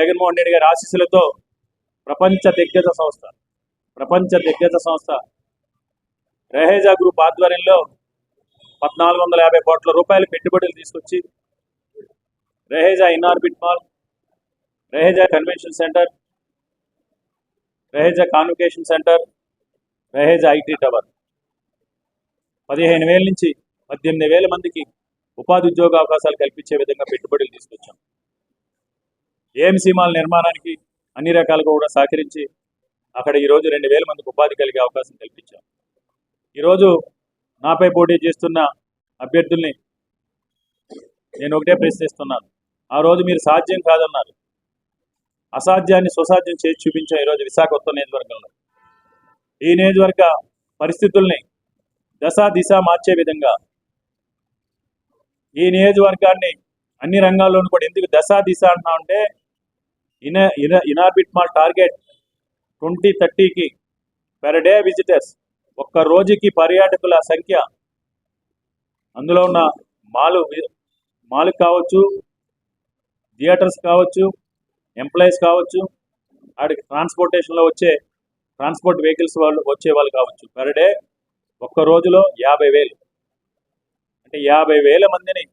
జగన్మోహన్ రెడ్డి గారి ఆశీస్సులతో ప్రపంచ దిగ్గజ సంస్థ ప్రపంచ దిగ్గజ సంస్థ రెహేజా గ్రూప్ ఆధ్వర్యంలో పద్నాలుగు వందల యాభై కోట్ల రూపాయలు పెట్టుబడులు తీసుకొచ్చి Raheja Inorbit mall Raheja convention centre Raheja convocation centre Raheja IT tower. పదిహేను వేల నుంచి పద్దెనిమిది వేల మందికి ఉపాధి ఉద్యోగ అవకాశాలు కల్పించే విధంగా పెట్టుబడులు తీసుకొచ్చాం. ఏఎంసీ మాల్ నిర్మాణానికి అన్ని రకాలుగా కూడా సహకరించి అక్కడ ఈరోజు రెండు వేల మందికి ఉపాధి కలిగే అవకాశం కల్పించాం. ఈరోజు నాపై పోటీ చేస్తున్న అభ్యర్థుల్ని నేను ఒకటే ప్రశ్నిస్తున్నాను. ఆ రోజు మీరు సాధ్యం కాదన్నారు. అసాధ్యాన్ని సుసాధ్యం చేసి చూపించాం ఈరోజు విశాఖ ఉత్తర నియోజకవర్గంలో. ఈ నియోజకవర్గ పరిస్థితుల్ని దశ దిశ మార్చే విధంగా ఈ నియోజకవర్గాన్ని అన్ని రంగాల్లోనూ కూడా ఎందుకు దశ దిశ అంటున్నా అంటే ఇన ఇన ఇనార్బిట్ మాల్ టార్గెట్ ట్వంటీ థర్టీకి పెర్ డే విజిటర్స్ ఒక్క రోజుకి పర్యాటకుల సంఖ్య అందులో ఉన్న మాలు మాలు కావచ్చు థియేటర్స్ కావచ్చు ఎంప్లాయీస్ కావచ్చు ఆడికి ట్రాన్స్పోర్టేషన్లో వచ్చే ట్రాన్స్పోర్ట్ వెహికల్స్ వాళ్ళు వచ్చే వాళ్ళు కావచ్చు. పర్ డే ఒక్క రోజులో యాభై వేలు. అంటే యాభై వేల మందిని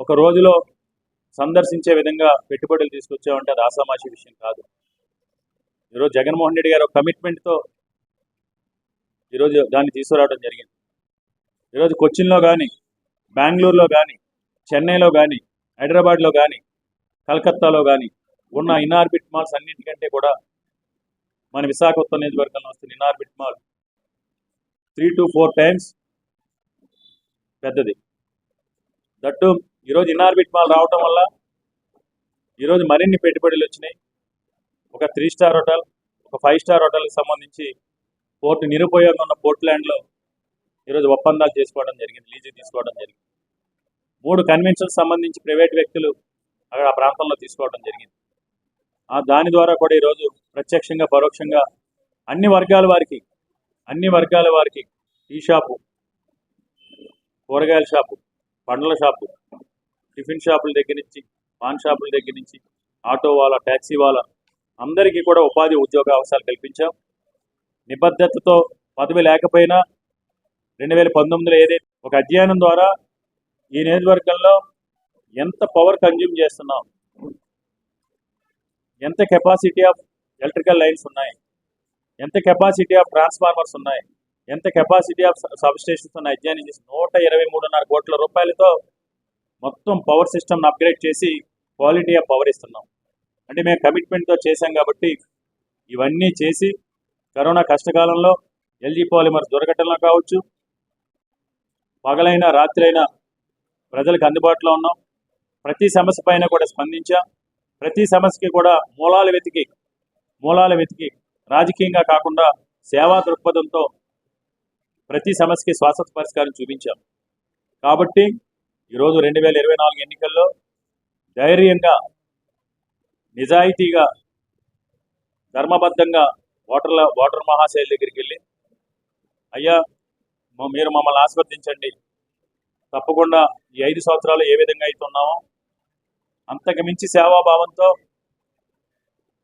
ఒక రోజులో సందర్శించే విధంగా పెట్టుబడులు తీసుకొచ్చామంటే అది ఆసామాషి విషయం కాదు. ఈరోజు జగన్మోహన్ రెడ్డి గారు కమిట్మెంట్తో ఈరోజు దాన్ని తీసుకురావడం జరిగింది. ఈరోజు కొచ్చిన్లో కానీ బెంగళూరులో కానీ చెన్నైలో కానీ హైదరాబాద్లో కానీ కలకత్తాలో కానీ ఉన్న ఇన్ఆర్బిట్ మాల్స్ అన్నింటికంటే కూడా మన విశాఖ ఉత్తర నియోజకవర్గంలో వస్తున్న Inorbit mall three to four times పెద్దది. దట్టు ఈరోజు ఇన్ఆర్బిట్ మాల్ రావటం వల్ల ఈరోజు మరిన్ని పెట్టుబడులు వచ్చినాయి. ఒక త్రీ స్టార్ హోటల్ ఒక ఫైవ్ స్టార్ హోటల్కి సంబంధించి పోర్టు నిరుపయోగంగా ఉన్న పోర్ట్ ల్యాండ్లో ఈరోజు ఒప్పందాలు చేసుకోవడం జరిగింది లీజు తీసుకోవడం జరిగింది. మూడు కన్వెన్షన్ సంబంధించి ప్రైవేట్ వ్యక్తులు అక్కడ ఆ ప్రాంతంలో తీసుకోవడం జరిగింది. దాని ద్వారా కూడా ఈరోజు ప్రత్యక్షంగా పరోక్షంగా అన్ని వర్గాల వారికి అన్ని వర్గాల వారికి టీ షాపు కూరగాయల షాపు పండ్ల షాపు టిఫిన్ షాపుల దగ్గర నుంచి పాన్ షాపుల దగ్గర నుంచి ఆటో వాళ్ళ ట్యాక్సీ వాళ్ళ అందరికీ కూడా ఉపాధి ఉద్యోగ అవకాశాలు కల్పించాం. నిబద్ధతతో పదవి లేకపోయినా రెండు వేల పంతొమ్మిదిలో ఏదైతే ఒక అధ్యయనం ద్వారా ఈ నియోజకవర్గంలో ఎంత పవర్ కన్జ్యూమ్ చేస్తున్నాం ఎంత కెపాసిటీ ఆఫ్ ఎలక్ట్రికల్ లైన్స్ ఉన్నాయి ఎంత కెపాసిటీ ఆఫ్ ట్రాన్స్ఫార్మర్స్ ఉన్నాయి ఎంత కెపాసిటీ ఆఫ్ సబ్ స్టేషన్స్ ఉన్నాయి. అధ్యయనం చేసి నూట ఇరవై మూడున్నర కోట్ల రూపాయలతో మొత్తం పవర్ సిస్టమ్ అప్గ్రేడ్ చేసి క్వాలిటీ ఆఫ్ పవర్ ఇస్తున్నాం. అంటే మేము కమిట్మెంట్తో చేశాం కాబట్టి ఇవన్నీ చేసి కరోనా కష్టకాలంలో ఎల్జీ పాలిమర్ దొరకటంలో కావచ్చు పగలైన రాత్రైనా ప్రజలకు అందుబాటులో ఉన్నాం. ప్రతి సమస్య పైన కూడా స్పందించాం. ప్రతి సమస్యకి కూడా మూలాలు వెతికి మూలాలు వెతికి రాజకీయంగా కాకుండా సేవా దృక్పథంతో ప్రతి సమస్యకి శాశ్వత పరిష్కారం చూపించాం. కాబట్టి ఈరోజు రెండు వేల ఇరవై నాలుగు ఎన్నికల్లో ధైర్యంగా నిజాయితీగా ధర్మబద్ధంగా ఓటర్ల ఓటర్ మహాశైలి దగ్గరికి వెళ్ళి అయ్యా మీరు మమ్మల్ని ఆస్వాదించండి తప్పకుండా ఈ ఐదు సంవత్సరాలు ఏ విధంగా అవుతున్నామో అంతకు మించి సేవాభావంతో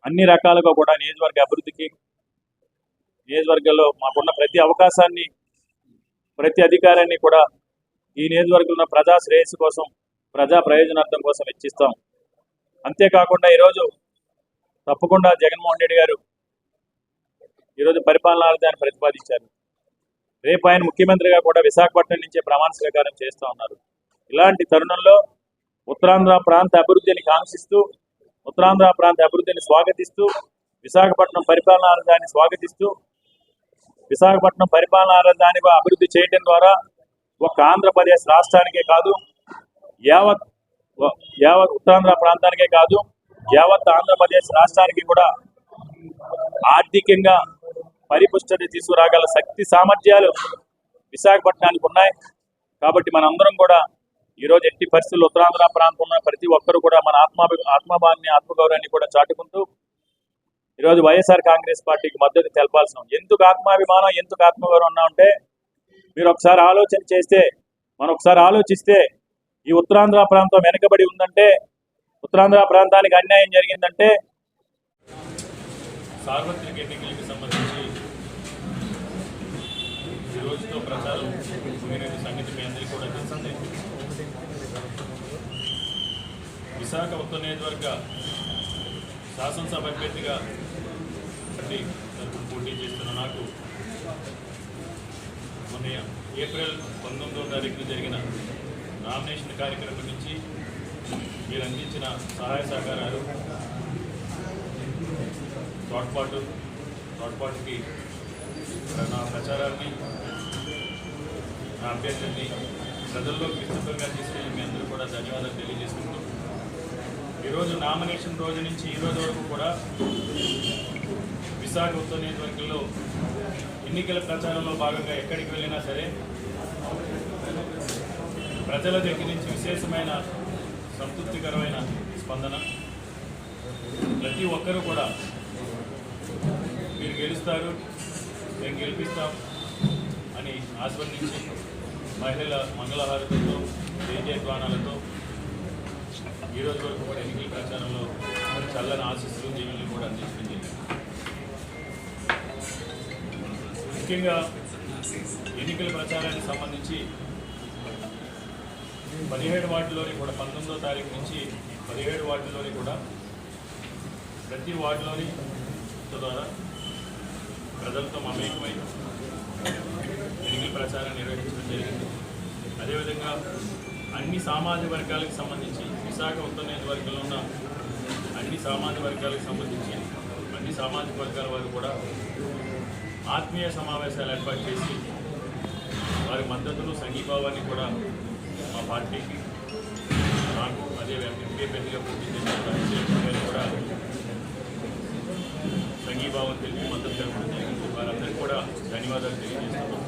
అన్ని రకాలుగా కూడా నియోజకవర్గ అభివృద్ధికి నియోజకవర్గంలో మాకున్న ప్రతి అవకాశాన్ని ప్రతి అధికారాన్ని కూడా ఈ నియోజకవర్గంలో ఉన్న ప్రజా శ్రేయస్సు కోసం ప్రజా ప్రయోజనార్థం కోసం వెచ్చిస్తాం అంతేకాకుండా ఈరోజు తప్పకుండా జగన్మోహన్ రెడ్డి గారు ఈరోజు పరిపాలనా రాజధాని ప్రతిపాదించారు. రేపు ఆయన ముఖ్యమంత్రిగా కూడా విశాఖపట్నం నుంచే ప్రమాణ స్వీకారం చేస్తూ ఉన్నారు. ఇలాంటి తరుణంలో ఉత్తరాంధ్ర ప్రాంత అభివృద్ధిని కాంక్షిస్తూ ఉత్తరాంధ్ర ప్రాంత అభివృద్ధిని స్వాగతిస్తూ విశాఖపట్నం పరిపాలనా రాజధానిని స్వాగతిస్తూ విశాఖపట్నం పరిపాలనా రాజధానిగా అభివృద్ధి చేయడం ద్వారా ఒక ఆంధ్రప్రదేశ్ రాష్ట్రానికే కాదు యావత్ యావత్ ఉత్తరాంధ్ర ప్రాంతానికే కాదు యావత్ ఆంధ్రప్రదేశ్ రాష్ట్రానికి కూడా ఆర్థికంగా పరిపుష్టత తీసుకురాగల శక్తి సామర్థ్యాలు విశాఖపట్నానికి ఉన్నాయి. కాబట్టి మనందరం కూడా ఈరోజు ఎట్టి పరిస్థితులు ఉత్తరాంధ్ర ప్రాంతంలో ప్రతి ఒక్కరూ కూడా మన ఆత్మాభి ఆత్మభావాన్ని ఆత్మగౌరవాన్ని కూడా చాటుకుంటూ ఈరోజు వైఎస్ఆర్ కాంగ్రెస్ పార్టీకి మద్దతు తెలపాల్సిన ఎందుకు ఆత్మాభిమానం ఎందుకు ఆత్మగౌరవం ఉన్నా ఉంటే మీరు ఒకసారి ఆలోచన చేస్తే మనం ఒకసారి ఆలోచిస్తే ఈ ఉత్తరాంధ్ర ప్రాంతం వెనుకబడి ఉందంటే ఉత్తరాంధ్ర ప్రాంతానికి అన్యాయం జరిగిందంటే సార్వత్రిక ఎన్నికలకు సంబంధించి ఈ రోజుతో ప్రచారం ముగిన సంగతి మీ అందరికీ కూడా తెలిసిందే. విశాఖ ఉత్తర నియోజకవర్గ శాసనసభ అభ్యర్థిగా పోటీ చేస్తున్న నాకు మొన్న ఏప్రిల్ పంతొమ్మిదవ తారీఖున జరిగిన నామినేషన్ కార్యక్రమం నుంచి మీరు అందించిన సహాయ సహకారాలు తోడ్పాటు తోడ్పాటుకి నా ప్రచారాన్ని నా అభ్యర్థుల్ని ప్రజల్లో విస్తృతంగా తీసుకెళ్ళి మీ అందరూ కూడా ధన్యవాదాలు తెలియజేసుకుంటూ ఈరోజు నామినేషన్ రోజు నుంచి ఈ రోజు వరకు కూడా విశాఖ నియోజకవర్గంలో ఎన్నికల ప్రచారంలో భాగంగా ఎక్కడికి వెళ్ళినా సరే ప్రజల దగ్గర నుంచి విశేషమైన సంతృప్తికరమైన స్పందన. ప్రతి ఒక్కరూ కూడా మీరు గెలుస్తారు మేము గెలిపిస్తాం అని ఆస్వాదించి మహిళల మంగళహారతులతో జయజయధ్వానాలతో ఈ ఈరోజు వరకు కూడా ఎన్నికల ప్రచారంలో చల్లని ఆశీస్సులు దీవెనలు కూడా అందించడం జరిగింది. ముఖ్యంగా ఎన్నికల ప్రచారానికి సంబంధించి పదిహేడు వార్డులోని కూడా పంతొమ్మిదో తారీఖు నుంచి పదిహేడు వార్డులోని కూడా ప్రతి వార్డులోని ద్వారా ప్రజలతో మమేకమై ఎన్నికల ప్రచారాన్ని నిర్వహించడం జరిగింది. అదేవిధంగా అన్ని సామాజిక వర్గాలకు సంబంధించి విశాఖ ఉత్తర నియోజకవర్గంలో ఉన్న అన్ని సామాజిక వర్గాలకు సంబంధించి అన్ని సామాజిక వర్గాల వారు కూడా ఆత్మీయ సమావేశాలు ఏర్పాటు చేసి వారి మద్దతును సంఘీభావాన్ని కూడా మా పార్టీకి నాకు అదే ఎంపీ పెద్దగా పూర్తి చేసిన రాజశేఖర్ కూడా సంఘీభావం తెలిపి మద్దతు తెలపడం జరిగింది. వారందరికీ కూడా ధన్యవాదాలు తెలియజేస్తున్నాం.